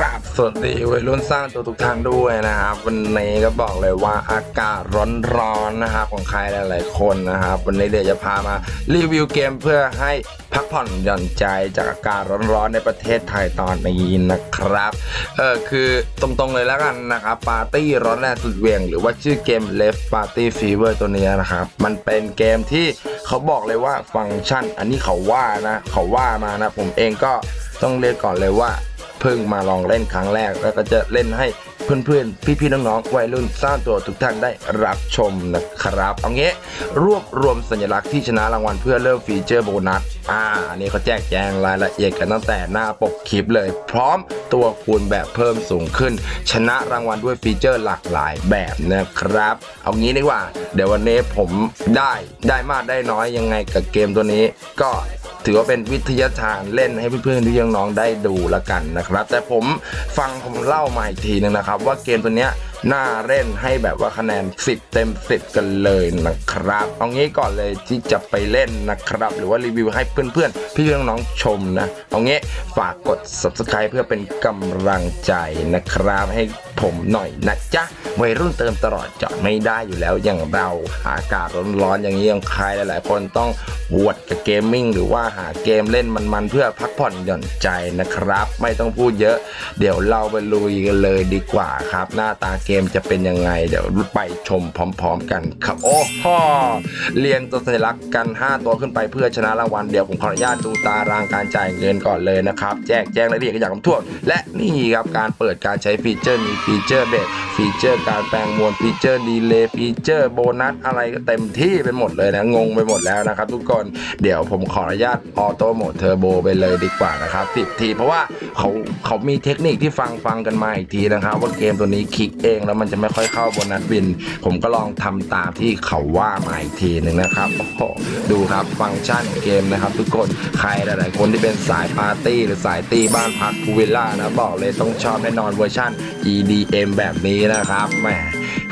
ราบสวัสดีวัยรุ่นสร้างตัวทุกท่านด้วยนะครับ วันนี้ก็บอกเลยว่าอากาศร้อนๆนะครับของใครหลายๆคนนะครับ วันนี้เดี๋ยวจะพามารีวิวเกมเพื่อให้พักผ่อนหย่อนใจจากอากาศร้อนๆในประเทศไทยตอนนี้นะครับเออคือตรงๆเลยแล้วกันนะครับปาร์ตี้ร้อนแรงสุดเหวียงหรือว่าชื่อเกม Left Party Fever ตัวนี้นะครับ มันเป็นเกมที่เขาบอกเลยว่าฟังก์ชัน อันนี้เขาว่านะเขาว่ามานะผมเองก็ต้องเรียกก่อนเลยว่า เพิ่งมาลองเล่นครั้งแรก แล้วก็จะเล่นให้เพื่อนๆ พี่ๆ น้องๆ วัยรุ่นสร้างตัวทุกท่านได้รับชมนะครับ เอางี้รวบรวมสัญลักษณ์ที่ชนะรางวัลเพื่อเริ่มฟีเจอร์โบนัส อ่า อันนี้เขาแจกแจงรายละเอียดกันตั้งแต่หน้าปกคลิปเลย พร้อมตัวคูณแบบเพิ่มสูงขึ้น ชนะรางวัลด้วยฟีเจอร์หลากหลายแบบนะครับ เอางี้ดีกว่า เดี๋ยววันนี้ผมได้ได้มากได้น้อยยังไงกับเกมตัวนี้ ก็ ถือว่าเป็นวิทยาทานเล่นให้เพื่อนๆที่ยังน้องๆได้ดูละกันนะครับ แต่ผมฟังผมเล่ามาอีกทีนึงนะครับ ว่าเกมตัวเนี้ยน่าเล่นให้แบบว่าคะแนน 10 เต็ม 10 กันเลยนะครับเอางี้ก่อนเลยที่จะไปเล่นนะครับ หรือว่ารีวิวให้เพื่อนๆ พี่ๆน้องๆชมนะเอางี้ฝากกด subscribe เพื่อเป็นกำลังใจนะครับให้ ผมหน่อยนะจ๊ะวัยรุ่นเติมตลอดจะไม่ได้อยู่แล้วอย่างเราอากาศร้อนๆอย่างนี้ยังใครหลาย ๆ คนต้องหวดกับเกมมิ่งหรือว่าหาเกมเล่นมันๆเพื่อพักผ่อนหย่อนใจนะครับ ไม่ต้องพูดเยอะ เดี๋ยวเราไปลุยกันเลยดีกว่าครับ หน้าตาเกมจะเป็นยังไง เดี๋ยวไปชมพร้อม ๆ กันครับโอ้โหเรียงตัวสัญลักษณ์กัน 5 ตัวขึ้นไปเพื่อชนะรางวัลเดี๋ยวผมขออนุญาตดูตารางการจ่ายเงินก่อนเลยนะครับแจ้งแจ้งรายละเอียดกันอย่างครบถ้วนและนี่ครับการเปิดการใช้ฟีเจอร์มีฟีเจอร์เบสฟีเจอร์การแปลงมวลฟีเจอร์ดีเลย์ฟีเจอร์โบนัสอะไรก็เต็มที่ไปหมดเลยนะ งงไปหมดแล้วนะครับทุกคนเดี๋ยวผมขออนุญาตออโต้โหมดเทอร์โบไปเลยดีกว่านะครับ10ทีเพราะว่าเขาเขามีเทคนิคที่ฟังฟังกันมาอีกทีนะครับว่าเกมตัวนี้คลิกเองแล้วมันจะไม่ค่อยเข้าโบนัสวิน ผมก็ลองทำตามที่เขาว่ามาอีกทีหนึ่งนะครับโอ้โหดูครับฟังก์ชันเกมนะครับ ทุกคนใครหลาย ๆ คนที่เป็นสายปาร์ตี้หรือสายตีบ้านพักพูวิลล่านะบอกเลยต้องชอบแน่นอนเวอร์ชัน EDM แบบนี้นะครับแหม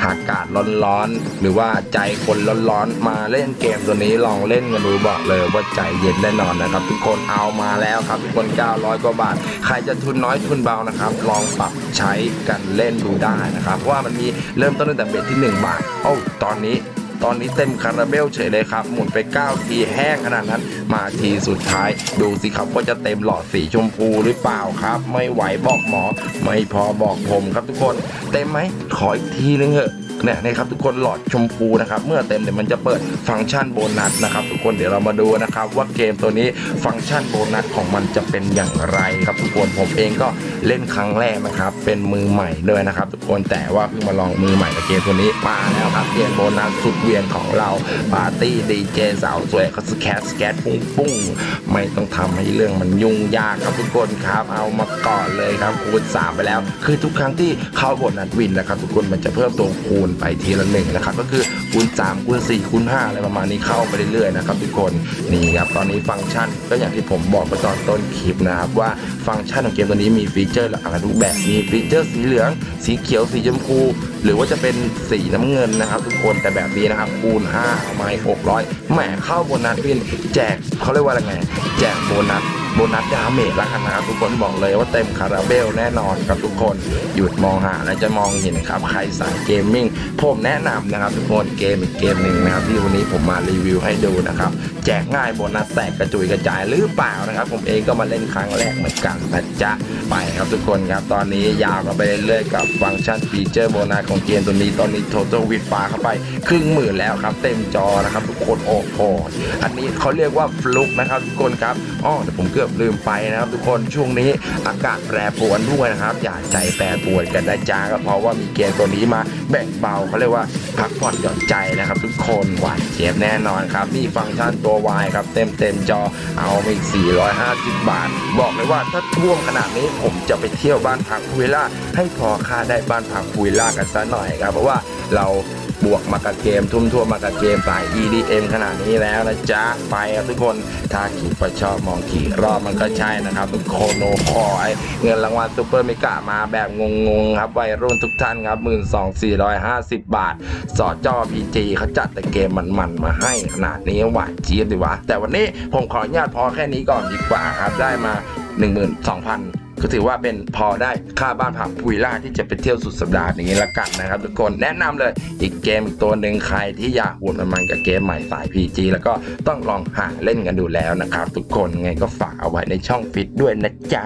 อากาศร้อนๆ หรือว่าใจคนร้อนๆ มาเล่นเกมตัวนี้ลองเล่นกันดูบอกเลยว่าใจเย็นแน่นอนนะครับ ทุกคนเอามาแล้วครับ ทุกคน 900 กว่าบาท ใครจะทุนน้อยทุนเบานะครับ ลองปรับใช้กันเล่นดูได้นะครับเพราะว่ามันมีเริ่มต้นตั้งแต่เบ็ดที่ 1 บาท โอ้ตอนนี้ ตอนนี้เต็มคาราเบลเฉยเลยครับ หมุนไป 9 ทีแห้งขนาดนั้น มาทีสุดท้าย ดูสิครับว่าจะเต็มหลอดสีชมพูหรือเปล่าครับ ไม่ไหวบอกหมอ ไม่พอบอกผมครับทุกคน เต็มไหมขออีกทีนึงเถอะ เนี่ยนะครับทุกคนหลอดชมพูนะครับเมื่อเต็มเนี่ยมันจะเปิดฟังก์ชันโบนัสนะครับทุกคนเดี๋ยวเรามาดูนะครับว่าเกมตัวนี้ฟังก์ชันโบนัสของมันจะเป็นอย่างไรครับทุกคนผมเองก็เล่นครั้งแรกนะครับเป็นมือใหม่ด้วยนะครับทุกคนแต่ว่าเพิ่งมาลองมือใหม่กับเกมตัวนี้มาแล้วครับเกมโบนัสสุดเวียนของเราปาร์ตี้ดีเจสาวสวยเขาสแคสแกตปุ้งปุ้งไม่ต้องทำให้เรื่องมันยุ่งยากครับทุกคนครับ เอามาก่อนเลยครับคูณ3ไปแล้ว คือทุกครั้งที่เข้าโบนัสวินนะครับทุกคนมันจะเพิ่มตัวคูณไปทีละหนึ่งนะครับก็คือคูณ3คูณ4คูณ5อะไรประมาณนี้เข้าไปเรื่อยๆนะครับทุกคนนี่ครับตอนนี้ฟังก์ชันก็อย่างที่ผมบอกไปตอนต้นคลิปนะครับว่าฟังก์ชันของเกมตัวนี้มีฟีเจอร์หลากหลายรูปแบบมีฟีเจอร์สีเหลือง สีเขียวสีชมพู หรือว่าจะเป็นสีน้ำเงินนะครับ ทุกคนแต่แบบนี้นะครับ คูณ5เอามา600แหมเข้าโบนัสวินแจกเขาเรียกว่าอะไรไง แจกโบนัสโบนัสดาเมจแล้วกันนะครับทุกคนบอกเลยว่าเต็มคาราเบลแน่นอนกับทุกคนหยุดมองหาและจะมองเห็นครับใครสายเกมมิ่งผมแนะนำนะครับทุกคนเกมอีกเกมหนึ่งนะครับที่วันนี้ผมมารีวิวให้ดูนะครับ แจกง่ายโบนัสแตกกระจุยกระจายหรือเปล่านะครับ ผมเองก็มาเล่นครั้งแรกเหมือนกันนะจ๊ะไปครับทุกคนครับ ตอนนี้ยาวกันไปเรื่อยๆกับฟังก์ชันฟีเจอร์โบนัสของเกมตัวนี้ตอนนี้ total วิดปาเข้าไปครึ่งหมื่นแล้วครับ เต็มจอนะครับทุกคนโอ้โหอันนี้เขาเรียกว่าฟลุกนะครับทุกคนครับอ้อเดี๋ยวผมเกือบลืมไปนะครับ ทุกคนช่วงนี้อากาศแปรปรวนด้วยนะครับ อย่าใจแปรปรวนกันนะจ๊ะก็เพราะว่ามีเกมตัวนี้มาแบ่งเบาเขาเรียกว่าพักผ่อนหย่อนใจนะครับ ทุกคนหวานเจี๊ยบแน่นอนครับนี่ฟังก์ชันตัววายครับเต็มเต็มจอเอาไปอีก 450 บาท บอกเลยว่าถ้าท่วมขนาดนี้ผมจะไปเที่ยวบ้านพักพูวิลล่าให้พอค่าได้บ้านพักพูวิลล่ากันซะหน่อยครับ เพราะว่าเรา บวกมากับเกม ทุ่มทั่วมากับเกมสาย EDM ขนาดนี้แล้วนะจ๊ะ ไปครับทุกคนถ้าขี่ประชอบมองขี่รอบมันก็ใช่นะครับทุกคนโนคอยเงินรางวัลซูเปอร์เมกะมาแบบงงๆครับวัยรุ่นทุกท่านครับ 12,450 บาท สอดจอ PG เขาจัดแต่เกมมันๆมาให้ขนาดนี้หวานเจี๊ยบดีวะแต่วันนี้ผมขออนุญาตพอแค่นี้ก่อนดีกว่าครับได้มา 12,000 ก็ถือว่าเป็นพอได้ค่าบ้านพักปุยล่าที่จะไปเที่ยวสุดสัปดาห์อย่างนี้ละกันนะครับ ทุกคนแนะนำเลยอีกเกมอีกตัวหนึ่งใครที่อยากหวนมันกับเกมใหม่สาย PG แล้วก็ต้องลองหาเล่นกันดูแล้วนะครับ ทุกคนไงก็ฝากเอาไว้ในช่องฟิตด้วยนะจ๊ะ